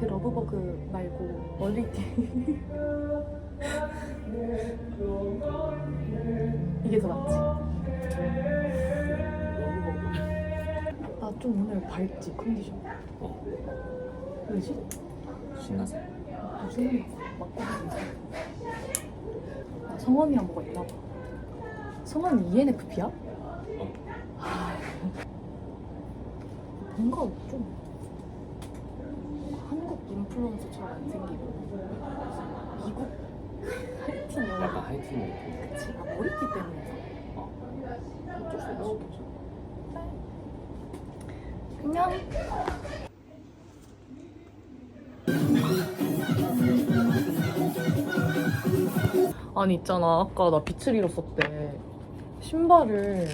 러브버그 말고 멀리티 이게 더 낫지 나 좀 오늘 밝지 컨디션 어. 왜지? 신나서 무슨 맞고 나 성함이랑 뭐가 있나 봐 E ENFP야? 어. 뭔가 좀 인플루언서처럼 안 생기고. 미국? 하이틴 약간 영화 하이틴 느낌 그치. 아 머리띠 때문에 어. 어쩔 수 없어 그냥. 아니 있잖아. 아까 나 빛을 잃었었대. 신발을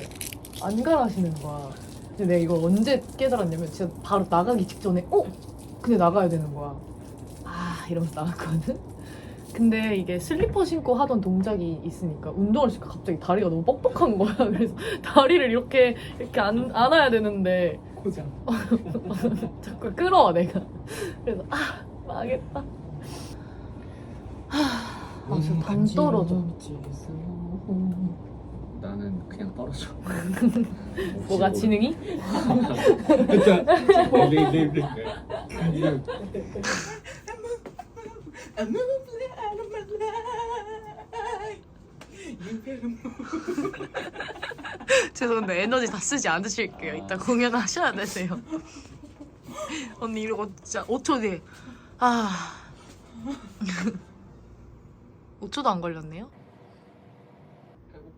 안 갈아시는 거야. 근데 내가 이걸 언제 깨달았냐면 진짜 바로 나가기 직전에 어? 근데 나가야 되는 거야. 아 이러면서 나갔거든? 근데 이게 슬리퍼 신고 하던 동작이 있으니까 운동을 시니까 갑자기 다리가 너무 뻑뻑한 거야. 그래서 다리를 이렇게 이렇게 안, 안아야 되는데. 고장 자꾸 끌어와 내가. 그래서 아 망했다. 아 진짜 당 떨어져 나는 그냥 떨어져 뭐가 지능이? I move out of my life. You better move. 죄송한데 에너지 다 쓰지 않으실게요 이따 공연하셔야 되세요 언니 이러고 진짜 5초 뒤에 아 5초도 안 걸렸네요?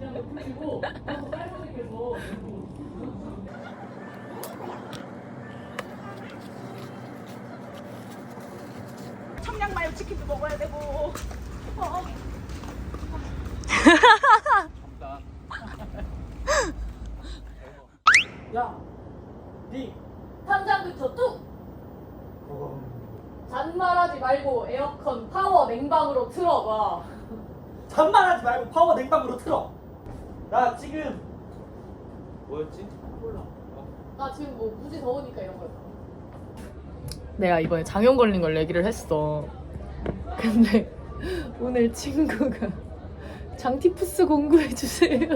배고파졌어 청양마요 치킨도 먹어야 되고. 어. 야, 니. 그쳐 뚝! 잔말하지 말고 에어컨 파워 냉방으로 틀어봐 잔말하지 말고 파워 냉방으로 틀어. 나 지금 뭐였지? 몰라 나 지금 뭐 무지 더우니까 이런 거였어 내가 이번에 장염 걸린 걸 얘기를 했어 근데 오늘 친구가 장티푸스 공구해 주세요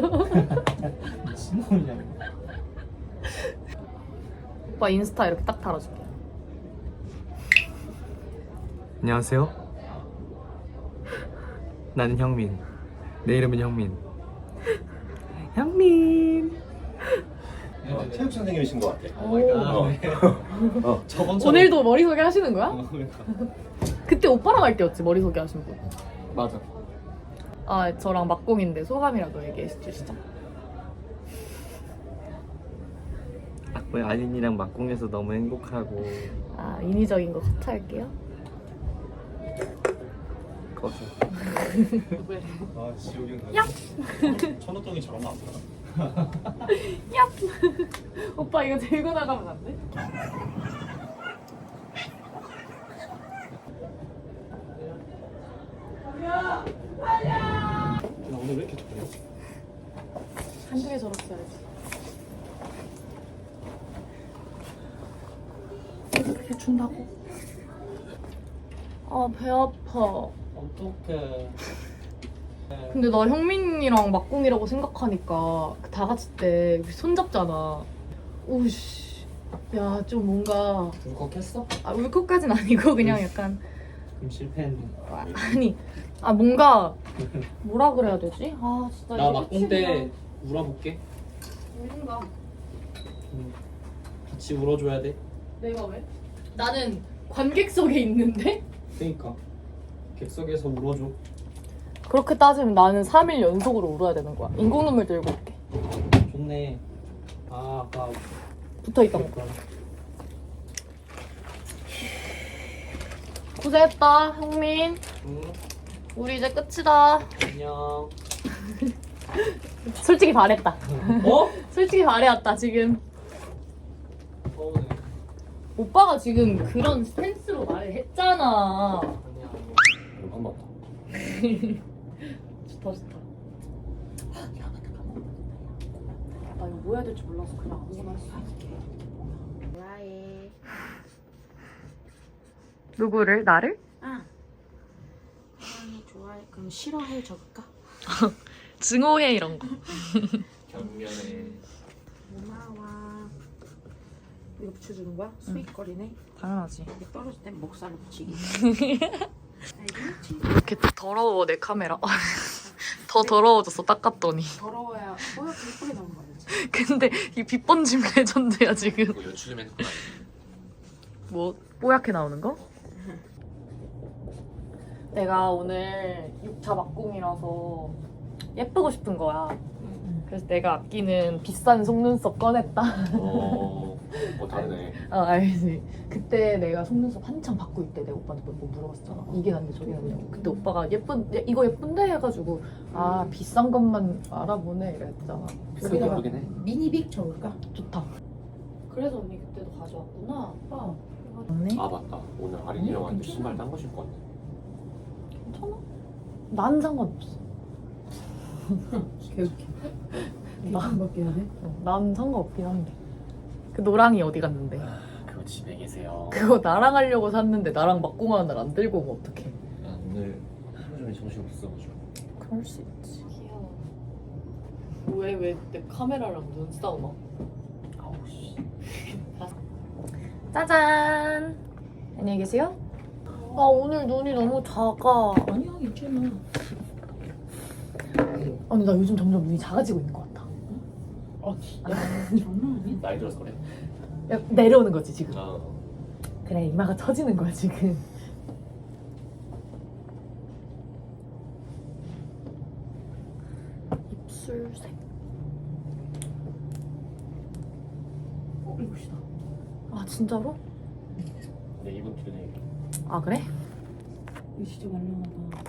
무슨 소리냐? 오빠 인스타 이렇게 딱 달아줄게 안녕하세요. 나는 형민. 내 이름은 형민. 형민. 어, 체육 선생님이신 것 같아. 오. 어. 저번 오늘도 머리 소개 하시는 거야? 어, 그러니까. 그때 오빠랑 할 때였지 머리 소개 하신 분. 맞아 아 저랑 막공인데 소감이라도 얘기해 주시죠. 악보의 아린이랑 막공해서 너무 행복하고 아 인위적인 거 커트할게요. 거서 아, 형. 얍! 천호동이 저런 거안 보나? 얍! 오빠 이거 들고 나가면 안 돼? 나 오늘 왜 이렇게 좋냐 한두 개 절었어야지. 이렇게 준다고? 아 배 아파. 어떡해 근데 나 형민이랑 막공이라고 생각하니까 그다 같이 때 손잡잖아. 오씨. 야, 좀 뭔가. 울컥했어? 아, 울컥까진 아니고 그냥 약간. 그럼 실패했네 아, 아니. 아, 뭔가. 뭐라 그래야 되지? 아, 진짜. 나 막공 때. 울어볼게 울린다. 응. 같이 울어줘야 돼 내가 왜? 나는 관객석에 있는데? 그니까 객석에서 울어줘 그렇게 따지면 나는 3일 연속으로 울어야 되는 거야. 인공 눈물 들고 올게. 좋네 아 아까 붙어 있던 거. 그러니까 고생했다, 형민. 응 우리 이제 끝이다. 안녕 솔직히 바랬다. 어? 솔직히 바래왔다, 지금. 서운해 오빠가 지금 그런 스탠스로 말을 했잖아. 아니야 아니야 한 번. 좋다, 좋다. 아, 나 이거 뭐 해야 될지 몰라서 그냥 아무거나 했어. 좋아해. 누구를? 나를? 아. 사랑해 좋아해. 그럼 싫어해 적을까? 증오해, 이런 거. 경면해 고마워. 이거 붙여주는 거야? 스윗거리네. 당연하지. 이게 떨어질 땐 목살을 붙이기. 이렇게 더러워, 내 카메라. 더 더러워졌어, 닦았더니. 더러워야 뽀얗게 예쁘게 나오는 거 알지? 근데 이 빛번짐 레전드야, 지금. 이거 연출좀 해놓고 뭐 뽀얗게 나오는 거? 내가 오늘 6차 막공이라서 예쁘고 싶은 거야. 그래서 내가 아끼는 비싼 속눈썹 꺼냈다. 어, 뭐 다르네. 어, 알지. 그때 내가 속눈썹 한창 받고 있대. 내가 오빠한테 뭐 물어봤잖아. 이게 낫냐 저게 낫냐고. 그때 오빠가 예쁜 야, 이거 예쁜데 해가지고 아 비싼 것만 알아보네 이랬잖아. 비싸게 예쁘긴 해. 미니빅 적을까? 좋다. 그래서 언니 그때도 가져왔구나. 오빠. 맞네. 아 맞다. 오늘 아린이랑 왔는데 신발 딴거 신고 왔네. 괜찮아? 난 상관없어. 개웃기. 이만밖에 해야 돼? 어, 난 상관없긴 한데. 그 노랑이 어디 갔는데? 아, 그거 집에 계세요. 그거 나랑 하려고 샀는데 나랑 막공하는 날 안 들고 오면 어떡해. 아, 오늘 하루 종일 정신 없어가지고. 그럴 수 있지. 귀여워. 왜, 왜 내 카메라랑 눈싸움아? 아우, 씨. 짜잔! 안녕히 계세요? 아, 오늘 눈이 너무 작아. 아니야 괜찮아. 아니, 나 요즘 점점 눈이 작아지고 있는 것 같아. 아 장난 아니야? 나이 들어서 그래? 야, 내려오는 거지, 지금. 아, 그래, 이마가 터지는 거야, 지금. 입술색. 어 이것이다. 아, 진짜로? 내 입은 틀리네. 아, 그래? 이거 진짜 말랑하다.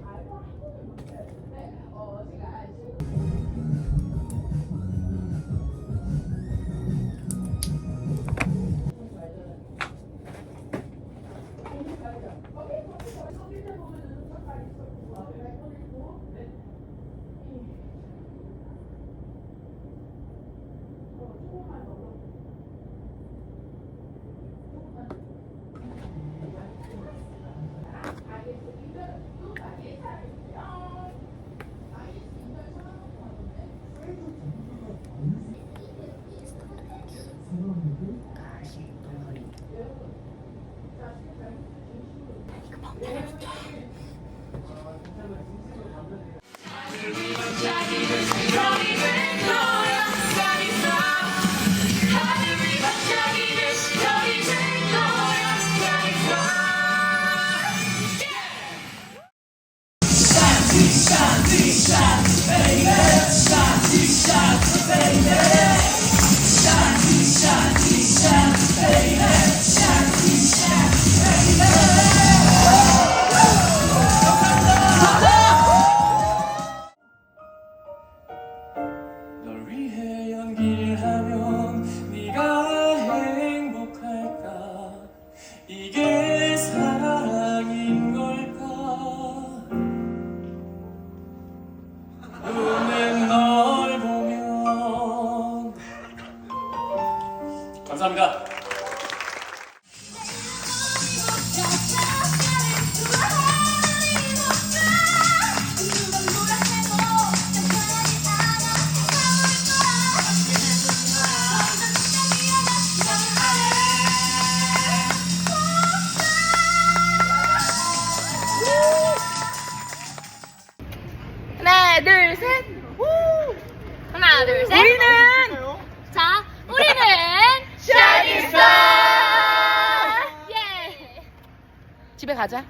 감사합니다 가자.